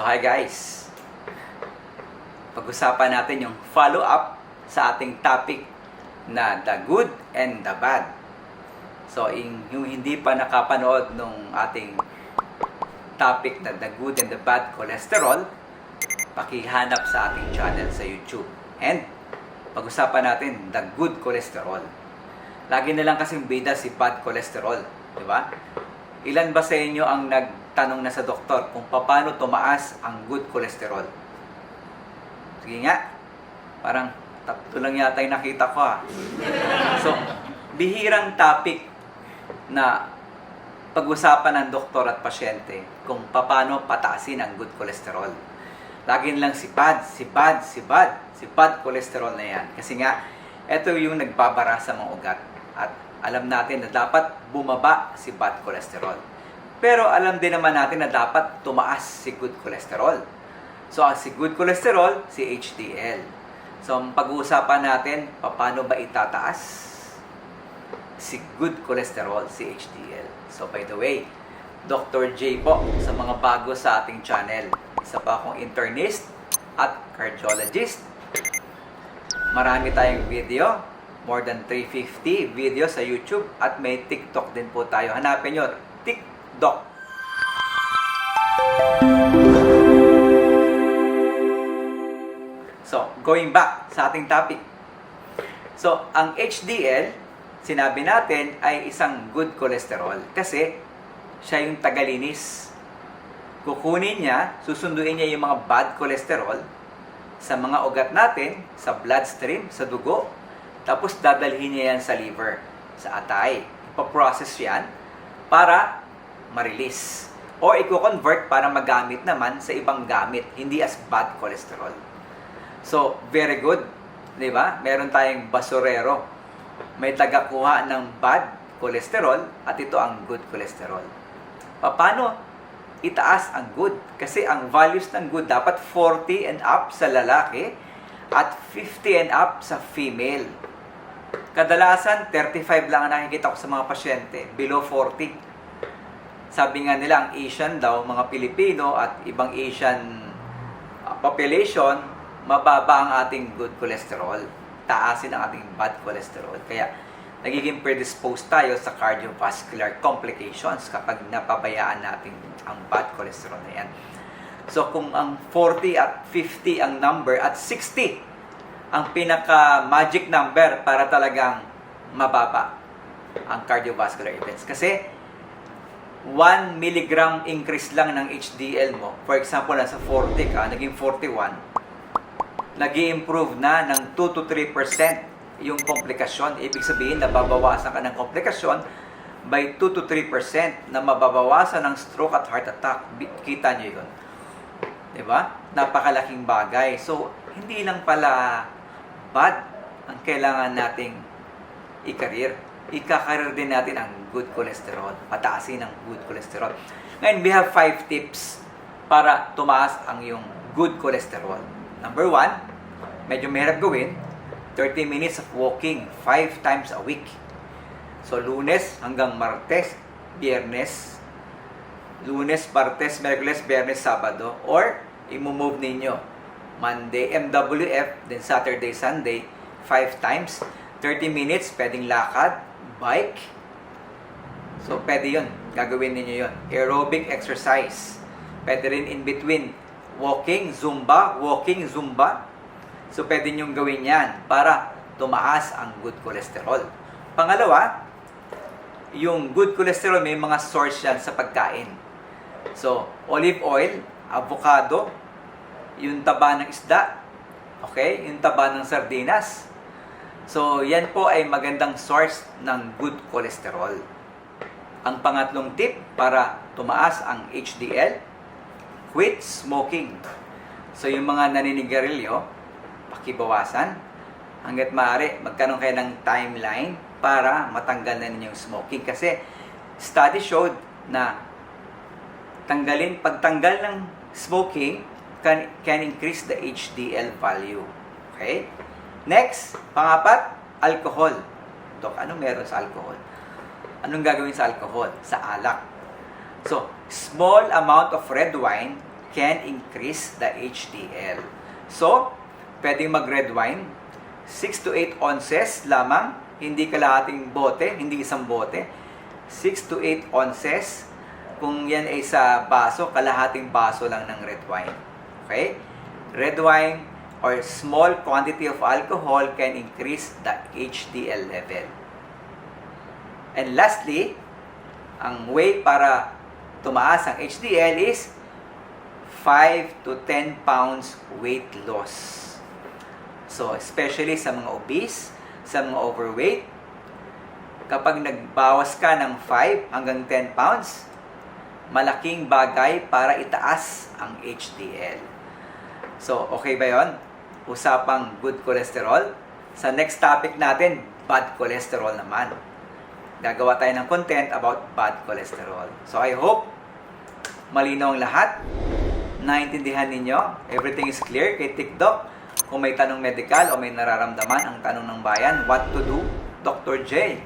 So hi guys. Pag-usapan natin yung follow-up sa ating topic na the good and the bad. So in, yung hindi pa nakapanood nung ating topic na the good and the bad cholesterol, pakihanap sa ating channel sa YouTube. And pag-usapan natin the good cholesterol. Lagi na lang kasing bida si bad cholesterol, di ba? Ilan ba sa inyo ang nagtanong na sa doktor kung paano tumaas ang good cholesterol? Sige nga, parang tatlo lang yata yung nakita ko ah. So, bihirang topic na pag-usapan ng doktor at pasyente kung paano pataasin ang good cholesterol. Lagi lang si bad, si bad, si bad, si bad cholesterol na yan. Kasi nga, ito yung nagbabara sa mga ugat. At alam natin na dapat bumaba si bad cholesterol. Pero alam din naman natin na dapat tumaas si good cholesterol. So, ang si good cholesterol, si HDL. So, pag-uusapan natin, paano ba itataas si good cholesterol, si HDL. So, by the way, Dr. J po sa mga bago sa ating channel. Isa pa akong internist at cardiologist. Marami tayong video, more than 350 video sa YouTube at may TikTok din po tayo. Hanapin nyo, TikTok. So, going back sa ating topic. So, ang HDL, sinabi natin ay isang good cholesterol kasi siya yung tagalinis. Kukunin niya, susunduin niya yung mga bad cholesterol sa mga ugat natin, sa bloodstream, sa dugo, tapos dadalhin niya yan sa liver, sa atay. Ipaprocess yan para ma-release. O i-convert para magamit naman sa ibang gamit, hindi as bad cholesterol. So, very good. Di ba? Meron tayong basurero. May tagakuha ng bad cholesterol at ito ang good cholesterol. Paano itaas ang good? Kasi ang values ng good dapat 40 and up sa lalaki at 50 and up sa female. Kadalasan, 35 lang ang nakikita ko sa mga pasyente, below 40. Sabi nga nila, ang Asian daw, mga Pilipino at ibang Asian uh, population, mababa ang ating good cholesterol. Taasin ang ating bad cholesterol. Kaya, nagiging predisposed tayo sa cardiovascular complications kapag napabayaan natin ang bad cholesterol na yan. So, kung ang 40 at 50 ang number at 60 ang pinaka-magic number para talagang mababa ang cardiovascular events. Kasi, 1 milligram increase lang ng HDL mo. For example, nasa 40 ka, naging 41, nag improve na ng 2 to 3% yung komplikasyon. Ibig sabihin, nababawasan ka ng komplikasyon by 2 to 3% na mababawasan ng stroke at heart attack. Kita nyo yun. ba? Napakalaking bagay. So, hindi lang pala bad ang kailangan nating i-career. Ika-career din natin ang good cholesterol. Pataasin ang good cholesterol. Ngayon, we have 5 tips para tumaas ang yung good cholesterol. Number 1, medyo mahirap gawin, 30 minutes of walking 5 times a week. So, lunes hanggang martes, biyernes, lunes, martes, merkules, biyernes, sabado, or i-move ninyo Monday, MWF, then Saturday, Sunday, 5 times, 30 minutes, pwedeng lakad, bike. So, pwede yun. Gagawin ninyo yun. Aerobic exercise. Pwede rin in between. Walking, Zumba, walking, Zumba. So, pwede nyong gawin yan para tumaas ang good cholesterol. Pangalawa, yung good cholesterol, may mga source yan sa pagkain. So, olive oil, avocado, yung taba ng isda, okay? Yung taba ng sardinas. So, yan po ay magandang source ng good cholesterol. Ang pangatlong tip para tumaas ang HDL, quit smoking. So, yung mga naninigarilyo, pakibawasan. Hanggat maaari, magkaroon kayo ng timeline para matanggal na ninyo yung smoking. Kasi, study showed na tanggalin, pagtanggal ng smoking can, can increase the HDL value. Okay? Next, pangapat, alcohol. Dok, ano meron sa alcohol? Anong gagawin sa alcohol? Sa alak. So, small amount of red wine can increase the HDL. So, pwedeng mag-red wine, 6 to 8 ounces lamang, hindi kalahating bote, hindi isang bote. 6 to 8 ounces, kung yan ay sa baso, kalahating baso lang ng red wine. Okay? Red wine or small quantity of alcohol can increase the HDL level. And lastly, ang way para tumaas ang HDL is 5 to 10 pounds weight loss. So, especially sa mga obese, sa mga overweight, kapag nagbawas ka ng 5 hanggang 10 pounds, malaking bagay para itaas ang HDL. So, okay ba yon? Usapang good cholesterol. Sa next topic natin, bad cholesterol naman. Gagawa tayo ng content about bad cholesterol. So, I hope malinaw ang lahat. Naintindihan ninyo. Everything is clear kay TikTok. Kung may tanong medical o may nararamdaman ang tanong ng bayan, what to do? Dr. J.